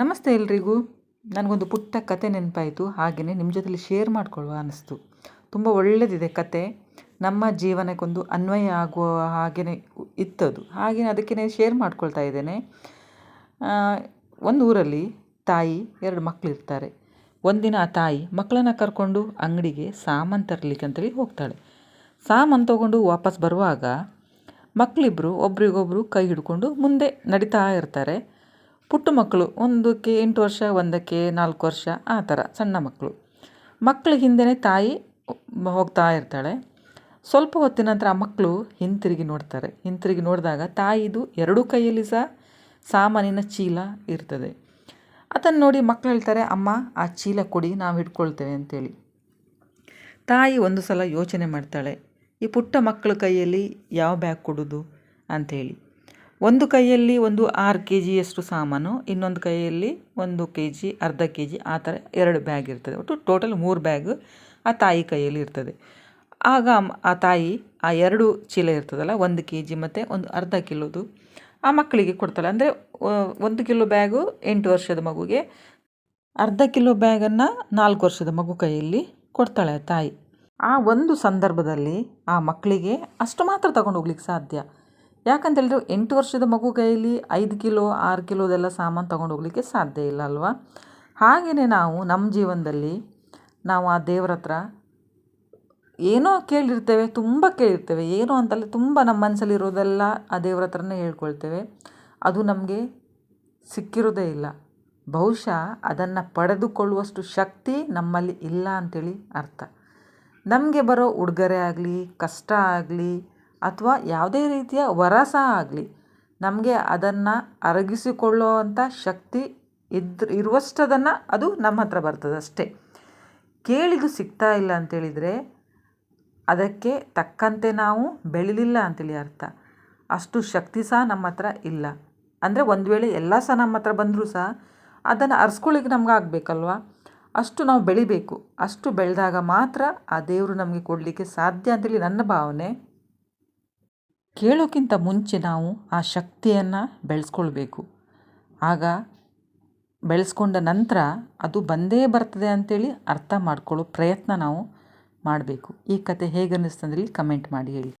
ನಮಸ್ತೆ ಎಲ್ರಿಗೂ. ನನಗೊಂದು ಪುಟ್ಟ ಕತೆ ನೆನಪಾಯಿತು. ಹಾಗೆಯೇ ನಿಮ್ಮ ಜೊತೆಲಿ ಶೇರ್ ಮಾಡಿಕೊಳ್ಳುವ ಅನ್ನಿಸ್ತು ತುಂಬ ಒಳ್ಳೆಯದಿದೆ ಕತೆ. ನಮ್ಮ ಜೀವನಕ್ಕೊಂದು ಅನ್ವಯ ಆಗುವ ಹಾಗೆಯೇ ಇತ್ತದು. ಹಾಗೆಯೇ ಅದಕ್ಕೇ ಶೇರ್ ಮಾಡ್ಕೊಳ್ತಾ ಇದ್ದೇನೆ. ಒಂದು ಊರಲ್ಲಿ ತಾಯಿ ಎರಡು ಮಕ್ಕಳಿರ್ತಾರೆ ಒಂದಿನ ಆ ತಾಯಿ ಮಕ್ಕಳನ್ನ ಕರ್ಕೊಂಡು ಅಂಗಡಿಗೆ ಸಾಮಾನು ತರಲಿಕ್ಕೆ ಅಂತೇಳಿ ಹೋಗ್ತಾಳೆ. ಸಾಮಾನು ತೊಗೊಂಡು ವಾಪಸ್ ಬರುವಾಗ ಮಕ್ಕಳಿಬ್ಬರು ಒಬ್ರಿಗೊಬ್ಬರು ಕೈ ಹಿಡ್ಕೊಂಡು ಮುಂದೆ ನಡೀತಾ ಇರ್ತಾರೆ. ಪುಟ್ಟ ಮಕ್ಕಳು, ಒಂದಕ್ಕೆ ಎಂಟು ವರ್ಷ, ಒಂದಕ್ಕೆ ನಾಲ್ಕು ವರ್ಷ, ಆ ಥರ ಸಣ್ಣ ಮಕ್ಕಳು. ಮಕ್ಕಳ ಹಿಂದೆ ತಾಯಿ ಹೋಗ್ತಾ ಇರ್ತಾಳೆ. ಸ್ವಲ್ಪ ಹೊತ್ತಿನ ನಂತರ ಆ ಮಕ್ಕಳು ಹಿಂತಿರುಗಿ ನೋಡ್ತಾರೆ. ಹಿಂತಿರುಗಿ ನೋಡಿದಾಗ ತಾಯಿದು ಎರಡೂ ಕೈಯಲ್ಲಿ ಸಹ ಸಾಮಾನಿನ ಚೀಲ ಇರ್ತದೆ. ಅದನ್ನು ನೋಡಿ ಮಕ್ಕಳು ಹೇಳ್ತಾರೆ, ಅಮ್ಮ, ಆ ಚೀಲ ಕೊಡಿ, ನಾವು ಹಿಡ್ಕೊಳ್ತೇವೆ ಅಂತೇಳಿ. ತಾಯಿ ಒಂದು ಸಲ ಯೋಚನೆ ಮಾಡ್ತಾಳೆ, ಈ ಪುಟ್ಟ ಮಕ್ಕಳ ಕೈಯಲ್ಲಿ ಯಾವ ಬ್ಯಾಗ್ ಕೊಡೋದು? ಅಂಥೇಳಿ ಒಂದು ಕೈಯಲ್ಲಿ ಒಂದು ಆರು ಕೆ ಜಿಯಷ್ಟು ಸಾಮಾನು, ಇನ್ನೊಂದು ಕೈಯಲ್ಲಿ ಒಂದು ಕೆ ಜಿ ಅರ್ಧ ಕೆ ಜಿ ಆ ಥರ ಎರಡು ಬ್ಯಾಗ್ ಇರ್ತದೆ. ಒಟ್ಟು ಟೋಟಲ್ ಮೂರು ಬ್ಯಾಗ್ ಆ ತಾಯಿ ಕೈಯಲ್ಲಿ ಇರ್ತದೆ. ಆಗ ಆ ತಾಯಿ ಆ ಎರಡು ಚೀಲ ಇರ್ತದಲ್ಲ, ಒಂದು ಕೆ ಜಿ ಮತ್ತು ಒಂದು ಅರ್ಧ ಕಿಲೋದು ಆ ಮಕ್ಕಳಿಗೆ ಕೊಡ್ತಾಳೆ ಅಂದರೆ ಒಂದು ಕಿಲೋ ಬ್ಯಾಗು ಎಂಟು ವರ್ಷದ ಮಗುಗೆ ಅರ್ಧ ಕಿಲೋ ಬ್ಯಾಗನ್ನು ನಾಲ್ಕು ವರ್ಷದ ಮಗು ಕೈಯಲ್ಲಿ ಕೊಡ್ತಾಳೆ ತಾಯಿ. ಆ ಒಂದು ಸಂದರ್ಭದಲ್ಲಿ ಆ ಮಕ್ಕಳಿಗೆ ಅಷ್ಟು ಮಾತ್ರ ತಗೊಂಡು ಹೋಗ್ಲಿಕ್ಕೆ ಸಾಧ್ಯ. ಯಾಕಂತ ಹೇಳಿದ್ರೆ ಎಂಟು ವರ್ಷದ ಮಗು ಕೈಯಲ್ಲಿ ಐದು ಕಿಲೋ, ಆರು ಕಿಲೋದೆಲ್ಲ ಸಾಮಾನು ತಗೊಂಡು ಹೋಗಲಿಕ್ಕೆ ಸಾಧ್ಯ ಇಲ್ಲ ಅಲ್ವಾ? ಹಾಗೆಯೇ ನಾವು ನಮ್ಮ ಜೀವನದಲ್ಲಿ ನಾವು ಆ ದೇವ್ರ ಹತ್ರ ಏನೋ ಕೇಳಿರ್ತೇವೆ, ತುಂಬ ಕೇಳಿರ್ತೇವೆ. ಏನೋ ಅಂತಲ್ಲ ತುಂಬ ನಮ್ಮ ಮನಸ್ಸಲ್ಲಿರೋದೆಲ್ಲ ಆ ದೇವ್ರ ಹತ್ರನೇ ಹೇಳ್ಕೊಳ್ತೇವೆ. ಅದು ನಮಗೆ ಸಿಕ್ಕಿರೋದೇ ಇಲ್ಲ. ಬಹುಶಃ ಅದನ್ನು ಪಡೆದುಕೊಳ್ಳುವಷ್ಟು ಶಕ್ತಿ ನಮ್ಮಲ್ಲಿ ಇಲ್ಲ ಅಂಥೇಳಿ ಅರ್ಥ. ನಮಗೆ ಬರೋ ಉಡುಗೊರೆ ಆಗಲಿ, ಕಷ್ಟ ಆಗಲಿ ಅಥವಾ ಯಾವುದೇ ರೀತಿಯ ವರ ಸಹ ಆಗಲಿ, ನಮಗೆ ಅದನ್ನು ಅರಗಿಸಿಕೊಳ್ಳೋ ಅಂಥ ಶಕ್ತಿ ಇದ್, ಇರುವಷ್ಟದನ್ನು ಅದು ನಮ್ಮ ಹತ್ರ ಬರ್ತದೆ ಅಷ್ಟೇ. ಕೇಳಿದ್ದು ಸಿಗ್ತಾ ಇಲ್ಲ ಅಂತೇಳಿದರೆ ಅದಕ್ಕೆ ತಕ್ಕಂತೆ ನಾವು ಬೆಳಿಲಿಲ್ಲ ಅಂತೇಳಿ ಅರ್ಥ. ಅಷ್ಟು ಶಕ್ತಿ ಸಹ ನಮ್ಮ ಹತ್ರ ಇಲ್ಲ. ಅಂದರೆ ಒಂದು ವೇಳೆ ಎಲ್ಲ ಸಹ ನಮ್ಮ ಹತ್ರ ಬಂದರೂ ಸಹ ಅದನ್ನು ಅರ್ಸ್ಕೊಳ್ಳಿಕ್ಕೆ ನಮ್ಗೆ ಆಗಬೇಕಲ್ವ? ಅಷ್ಟು ನಾವು ಬೆಳಿಬೇಕು. ಅಷ್ಟು ಬೆಳೆದಾಗ ಮಾತ್ರ ಆ ದೇವರು ನಮಗೆ ಕೊಡಲಿಕ್ಕೆ ಸಾಧ್ಯ ಅಂತೇಳಿ ನನ್ನ ಭಾವನೆ. ಕೇಳೋಕ್ಕಿಂತ ಮುಂಚೆ ನಾವು ಆ ಶಕ್ತಿಯನ್ನು ಬೆಳೆಸ್ಕೊಳ್ಬೇಕು. ಆಗ ಬೆಳೆಸ್ಕೊಂಡ ನಂತರ ಅದು ಬಂದೇ ಬರ್ತದೆ ಅಂಥೇಳಿ ಅರ್ಥ ಮಾಡ್ಕೊಳ್ಳೋ ಪ್ರಯತ್ನ ನಾವು ಮಾಡಬೇಕು. ಈ ಕತೆ ಹೇಗೆ ಅನ್ನಿಸ್ತಂದ್ರಲ್ಲಿ ಕಮೆಂಟ್ ಮಾಡಿ ಹೇಳಿ.